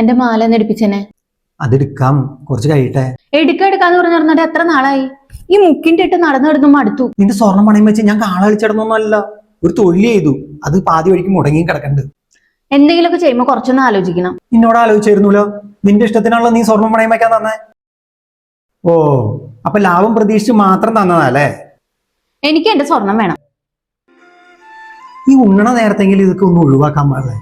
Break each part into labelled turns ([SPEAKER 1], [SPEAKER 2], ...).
[SPEAKER 1] എന്റെ മാല ഒന്ന് എടുപ്പിച്ചെന്നെ
[SPEAKER 2] അതെടുക്കാം. കുറച്ച് കഴിയട്ടെ.
[SPEAKER 1] എടുക്ക എടുക്കാന്ന് പറഞ്ഞു പറഞ്ഞിട്ട് എത്ര നാളായി? ഈ മുക്കിന്റെ ഇട്ട് നടന്നു കിടന്നു മടുത്തു.
[SPEAKER 2] നിന്റെ സ്വർണം പണയം വെച്ച് ഞാൻ കാള കളിച്ചിടന്നൊന്നല്ല ഒരു തൊഴിൽ ചെയ്തു. അത് പാതി വഴിക്ക് മുടങ്ങി കിടക്കണ്ട്.
[SPEAKER 1] എന്തെങ്കിലുമൊക്കെ ചെയ്യുമ്പോ കുറച്ചൊന്ന് ആലോചിക്കണം.
[SPEAKER 2] നിന്നോട് ആലോചിച്ചിരുന്നല്ലോ നിന്റെ ഇഷ്ടത്തിനുള്ള നീ സ്വർണം പണയം വെക്കാൻ തന്നെ. ഓ അപ്പൊ ലാഭം പ്രതീക്ഷിച്ച് മാത്രം തന്നതല്ലേ
[SPEAKER 1] എനിക്ക് എന്റെ സ്വർണം വേണം.
[SPEAKER 2] ഈ ഉണ്ണണ നേരത്തെങ്കിലും ഇതൊക്കെ ഒന്ന് ഒഴിവാക്കാൻ പാടില്ലേ?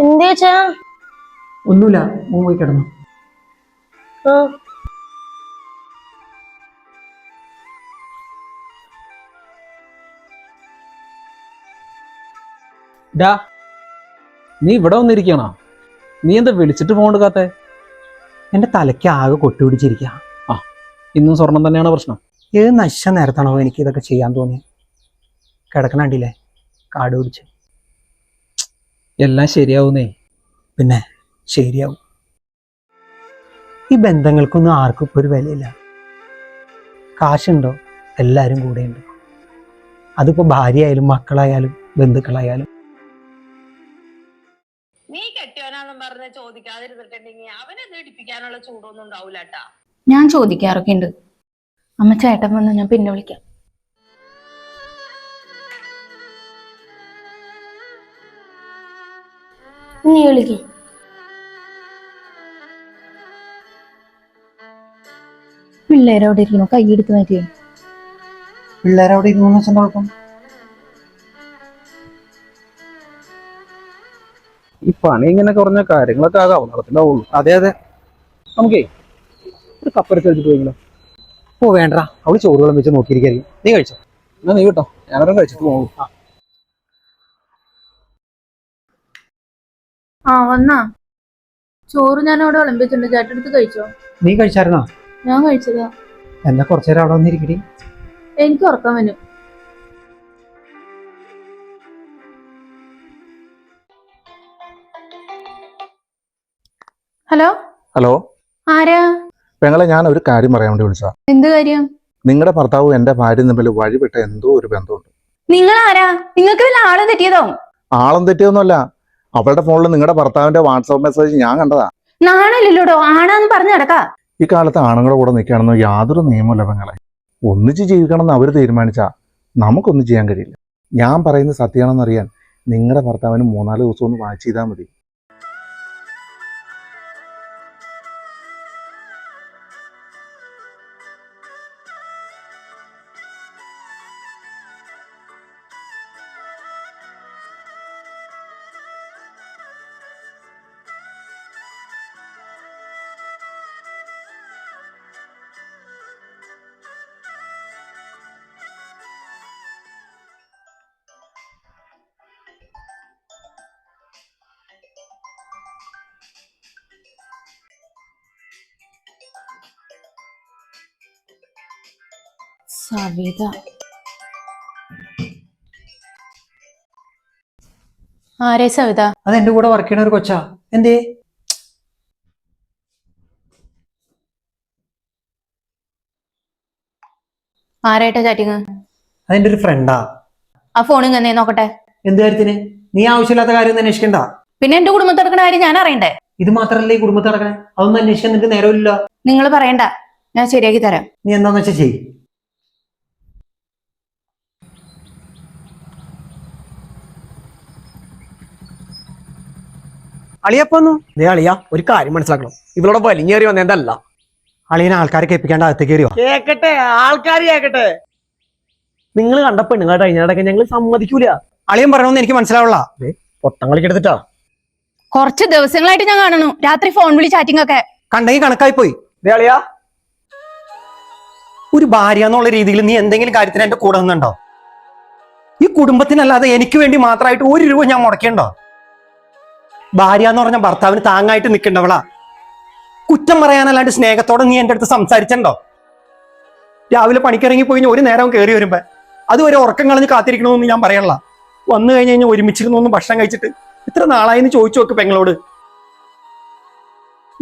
[SPEAKER 3] എന്താ വെച്ചാ?
[SPEAKER 2] ഒന്നുമില്ല മോൻ പോയി കിടന്നു.
[SPEAKER 4] ഡാ നീ ഇവിടെ വന്നിരിക്കണോ? നീ എന്താ വിളിച്ചിട്ട് ഫോൺ എടുക്കാത്തെ?
[SPEAKER 2] എന്റെ തലയ്ക്ക് ആകെ കൊട്ടുപിടിച്ചിരിക്കുക
[SPEAKER 4] ഇന്നും സ്വർണം തന്നെയാണ് പ്രശ്നം.
[SPEAKER 2] ഏത് നശ നേരത്താണോ എനിക്ക് ഇതൊക്കെ ചെയ്യാൻ തോന്നിയത് കിടക്കണണ്ടില്ലേ കാട് പിടിച്ച്.
[SPEAKER 4] എല്ലാം ശരിയാവുന്നേ.
[SPEAKER 2] പിന്നെ ശരിയാവും. ഈ ബന്ധങ്ങൾക്കൊന്നും ആർക്കും ഇപ്പോൾ ഒരു വിലയില്ല. കാശുണ്ടോ? എല്ലാവരും കൂടെയുണ്ട്. അതിപ്പോ ഭാര്യയായാലും മക്കളായാലും ബന്ധുക്കളായാലും.
[SPEAKER 3] നീ കെട്ടിയോനാന്നും പറഞ്ഞ് ചോദിക്കാതിരുന്നിട്ടുണ്ടെങ്കിൽ അവനെ ഇടിപ്പിക്കാനുള്ള ചൂടൊന്നും
[SPEAKER 1] ഞാൻ ചോദിക്കാറൊക്കെ ഉണ്ട് അമ്മ ചേട്ടൻ വന്ന് ഞാൻ പിന്നെ വിളിക്കാം.
[SPEAKER 3] നീ വിളിക്കേ.
[SPEAKER 1] പിള്ളേരവിടെ ഇരിക്കുന്നു കൈയെടുത്ത് മാറ്റി.
[SPEAKER 2] പിള്ളേരവിടെ ഇരുന്നു വെച്ചാൽ കുഴപ്പം.
[SPEAKER 4] ഈ പണി ഇങ്ങനെ കുറഞ്ഞ കാര്യങ്ങളൊക്കെ ആകാവും നടത്തിണ്ടാവുള്ളൂ
[SPEAKER 2] അതെ അതെ.
[SPEAKER 4] നമുക്കേ ഒരു കപ്പരച്ച് കഴിച്ചിട്ട് പോയെങ്കിലോ
[SPEAKER 2] ഓ വേണ്ട. അവൾ ചോറ് വെച്ച് നോക്കിയിരിക്കായിരിക്കും നീ കഴിച്ചോ?
[SPEAKER 4] എന്നാ നീ കേട്ടോ ഞാനൊരു കഴിച്ചിട്ട് പോകും
[SPEAKER 1] ആ വന്നാ. ചോറ് ഞാൻ അവിടെ വിളമ്പിച്ചിട്ടുണ്ട് ചേട്ടടുത്ത് കഴിച്ചോ?
[SPEAKER 2] നീ കഴിച്ചായിരുന്നോ?
[SPEAKER 1] ഞാൻ കഴിച്ചതാ.
[SPEAKER 2] എന്നാ കുറച്ചു നേരം അവിടെ വന്നിരിക്കടി.
[SPEAKER 1] എനിക്ക് ഉറക്കം വരും. ഹലോ?
[SPEAKER 5] ഹലോ?
[SPEAKER 1] ആരാ?
[SPEAKER 5] പെങ്ങളെ ഞാൻ ഒരു കാര്യം പറയാൻ വേണ്ടി വിളിച്ചാ
[SPEAKER 1] എന്ത് കാര്യം?
[SPEAKER 5] നിങ്ങളുടെ ഭർത്താവും എന്റെ ഭാര്യയും തമ്മിൽ വഴിപെട്ട എന്തോ ഒരു ബന്ധമുണ്ട്.
[SPEAKER 1] നിങ്ങൾ ആരാ നിങ്ങൾക്ക് വല്ല ആൾ തെറ്റിയതോ?
[SPEAKER 5] ആളും തെറ്റിയൊന്നുമല്ല അവളുടെ ഫോണിൽ നിങ്ങളുടെ ഭർത്താവിന്റെ വാട്സാപ്പ് മെസ്സേജ് ഞാൻ കണ്ടതാ.
[SPEAKER 1] നാണല്ലോ ആണാന്ന് പറഞ്ഞു നടക്കാ.
[SPEAKER 5] ഈ കാലത്ത് ആണുങ്ങളുടെ കൂടെ നിൽക്കുകയാണെന്നോ യാതൊരു നിയമമല്ല പെങ്ങളെ. ഒന്നിച്ച് ജീവിക്കണമെന്ന് അവർ തീരുമാനിച്ചാ നമുക്കൊന്നും ചെയ്യാൻ കഴിയില്ല. ഞാൻ പറയുന്ന സത്യമാണെന്നറിയാൻ നിങ്ങളുടെ ഭർത്താവിന് മൂന്നാൽ ദിവസം ഒന്ന് വാച്ച് ചെയ്താൽ മതി.
[SPEAKER 1] സവിത. ആരേ സവിത?
[SPEAKER 2] അത് എന്റെ കൂടെ വർക്ക് ചെയ്യണ ഒരു കൊച്ചാ. എന്തേ?
[SPEAKER 1] ആരായിട്ടാ ചാറ്റിങ്
[SPEAKER 2] അതെന്റെ ഒരു ഫ്രണ്ടാ
[SPEAKER 1] ആ. ഫോൺ ഇങ്ങനെ നോക്കട്ടെ.
[SPEAKER 2] എന്ത് കാര്യത്തിന്? നീ ആവശ്യമില്ലാത്ത കാര്യം ഒന്നും അന്വേഷിക്കണ്ട.
[SPEAKER 1] പിന്നെ എന്റെ കുടുംബത്തിൽ നടക്കുന്ന കാര്യം ഞാൻ അറിയണ്ടേ?
[SPEAKER 2] ഇത് മാത്രല്ലേ ഈ കുടുംബത്തിൽ നടക്കണേ അതൊന്നും അന്വേഷിക്കാൻ നിനക്ക് നേരമില്ല.
[SPEAKER 1] നിങ്ങൾ പറയണ്ട. ഞാൻ ശരിയാക്കി തരാം.
[SPEAKER 2] നീ എന്താന്ന് വെച്ചാ ചെയ് അളിയപ്പൊന്നു
[SPEAKER 6] ദേ അളിയ ഒരു കാര്യം മനസ്സിലാക്കണം. ഇവളോട് വലിഞ്ഞേറി വന്നതല്ല
[SPEAKER 2] അളിയനെ ആൾക്കാരെ കേൾപ്പിക്കാണ്ട് അകത്തേക്ക് കയറിയോ
[SPEAKER 6] കേക്കട്ടെ ആൾക്കാർ കേക്കട്ടെ. നിങ്ങൾ കണ്ട പെണ്ണുങ്ങൾ കഴിഞ്ഞാടൊക്കെ ഞങ്ങൾ സമ്മതിക്കൂല.
[SPEAKER 2] അളിയൻ പറയണമെന്ന് എനിക്ക് മനസ്സിലാവുള്ള.
[SPEAKER 6] പൊട്ടം കളിക്കെടുത്തിട്ടാ
[SPEAKER 1] കുറച്ച് ദിവസങ്ങളായിട്ട് ഞാൻ കാണുന്നു. രാത്രി ഫോൺ വിളി ചാറ്റിംഗ് ഒക്കെ.
[SPEAKER 2] കണ്ടെങ്കിൽ കണക്കായി പോയി.
[SPEAKER 6] ദേ അളിയ
[SPEAKER 2] ഒരു ഭാര്യ എന്നുള്ള രീതിയിൽ നീ എന്തെങ്കിലും കാര്യത്തിന് എന്റെ കൂടെ നിന്നുണ്ടോ? ഈ കുടുംബത്തിനല്ലാതെ എനിക്ക് വേണ്ടി മാത്രമായിട്ട് ഒരു രൂപ ഞാൻ മുടക്കേണ്ടോ ഭാര്യ എന്ന് പറഞ്ഞ ഭർത്താവിന് താങ്ങായിട്ട് നിൽക്കേണ്ടവളാ. കുറ്റം പറയാനല്ലാണ്ട് സ്നേഹത്തോടെ നീ എന്റെ അടുത്ത് സംസാരിച്ചണ്ടോ? രാവിലെ പണിക്കിറങ്ങി പോയി ഒരു നേരം കയറി വരുമ്പോ അതുവരെ ഉറക്കം കളഞ്ഞ് കാത്തിരിക്കണമെന്ന് ഞാൻ പറയണില്ല. വന്നു കഴിഞ്ഞ് കഴിഞ്ഞാൽ ഒരുമിച്ചിരുന്നു ഒന്ന് ഭക്ഷണം കഴിച്ചിട്ട് ഇത്ര നാളായി എന്ന് ചോദിച്ചു നോക്ക് പെങ്ങളോട്.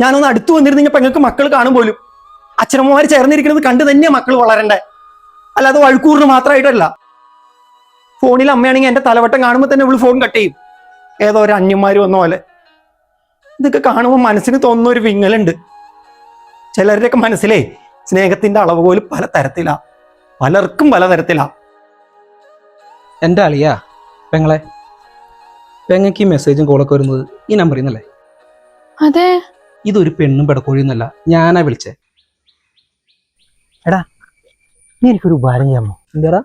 [SPEAKER 2] ഞാനൊന്ന് അടുത്ത് വന്നിരുന്നെങ്കിൽ പെങ്ങൾക്ക് മക്കൾ കാണും പോലും. അച്ഛനമ്മമാർ ചേർന്നിരിക്കുന്നത് കണ്ടു തന്നെയാ മക്കൾ വളരണ്ടേ. അല്ലാതെ വഴുക്കൂറിന് മാത്രമായിട്ടല്ല ഫോണിൽ അമ്മയാണെങ്കിൽ എന്റെ തലവട്ടം കാണുമ്പോൾ തന്നെ ഇവൾ ഫോൺ കട്ട് ചെയ്യും. ഏതോ ഒരു അന്യന്മാർ വന്ന പോലെ. ഇതൊക്കെ കാണുമ്പോൾ മനസ്സിന് തോന്നുന്ന ഒരു വിങ്ങലുണ്ട്. ചിലരുടെയൊക്കെ മനസ്സിലേ സ്നേഹത്തിന്റെ അളവ് പോലും പല തരത്തിലാണ് പലർക്കും പല തരത്തിലാണ്
[SPEAKER 4] എന്റെ അളിയാ പെങ്ങളെ. പെങ്ങക്ക് ഈ മെസ്സേജും കോളൊക്കെ വരുന്നത് ഈ നമ്പറിൽ നിന്നല്ലേ?
[SPEAKER 1] അതെ.
[SPEAKER 4] ഇതൊരു പെണ്ണും പെടക്കോഴിയൊന്നല്ല ഞാനാ വിളിച്ചേ.
[SPEAKER 7] എടാ നീ എനിക്കൊരു ഉപകാരം ചെയ്യാമോ?
[SPEAKER 4] എന്താ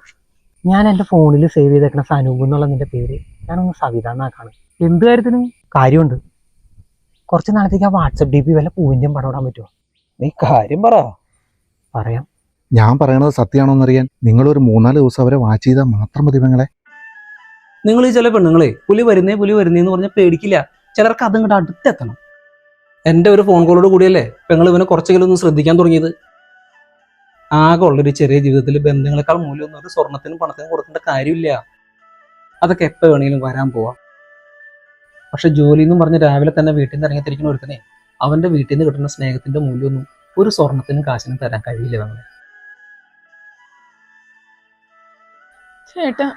[SPEAKER 7] ഞാൻ എന്റെ ഫോണിൽ സേവ് ചെയ്തേക്കണ സനൂപ് എന്നുള്ള നിന്റെ പേര് ഞാനൊന്ന് സവിത എന്നാക്കാണ് എന്ത് കാര്യത്തിന്? കാര്യമുണ്ട്. കുറച്ച് നാളത്തേക്ക് ആ വാട്സപ്പ് ഡി പി വല്ല പൂവിന്റെയും പടം ഇടാൻ പറ്റുമോ
[SPEAKER 4] നീ കാര്യം പറ.
[SPEAKER 7] പറയാം.
[SPEAKER 5] ഞാൻ പറയണത് സത്യമാണോ എന്നറിയാൻ നിങ്ങളൊരു മൂന്നാൽ ദിവസം അവരെ വാച്ച് ചെയ്താൽ മാത്രം മതി പെങ്ങളെ.
[SPEAKER 4] നിങ്ങൾ ഈ ചില പെണ്ണുങ്ങളെ പുലി വരുന്നേ പുലി വരുന്നേ എന്ന് പറഞ്ഞാൽ പേടിക്കില്ല. ചിലർക്ക് അതും കൂടെ അടുത്തെത്തണം. എന്റെ ഒരു ഫോൺ കോളോട് കൂടിയല്ലേ പെങ്ങൾ ഇവനെ കുറച്ചെങ്കിലും ഒന്ന് ശ്രദ്ധിക്കാൻ തുടങ്ങിയത്? ആകെ ഉള്ളൊരു ചെറിയ ജീവിതത്തിൽ ബന്ധങ്ങളെക്കാൾ മൂല്യമൊന്നും ഒരു സ്വർണത്തിനും പണത്തിനും കൊടുക്കേണ്ട കാര്യമില്ല. അതൊക്കെ എപ്പോൾ വേണമെങ്കിലും വരാൻ പോവാം. പക്ഷെ ജോലി എന്നും പറഞ്ഞ് രാവിലെ തന്നെ വീട്ടിൽ നിന്ന് ഇറങ്ങിത്തിരിക്കുന്ന ഒരുത്തനെ അവന്റെ വീട്ടിൽ നിന്ന് കിട്ടുന്ന സ്നേഹത്തിന്റെ മൂല്യമൊന്നും ഒരു സ്വർണത്തിനും കാശിനും തരാൻ കഴിയില്ല. നമ്മളെ
[SPEAKER 1] ചേട്ടാ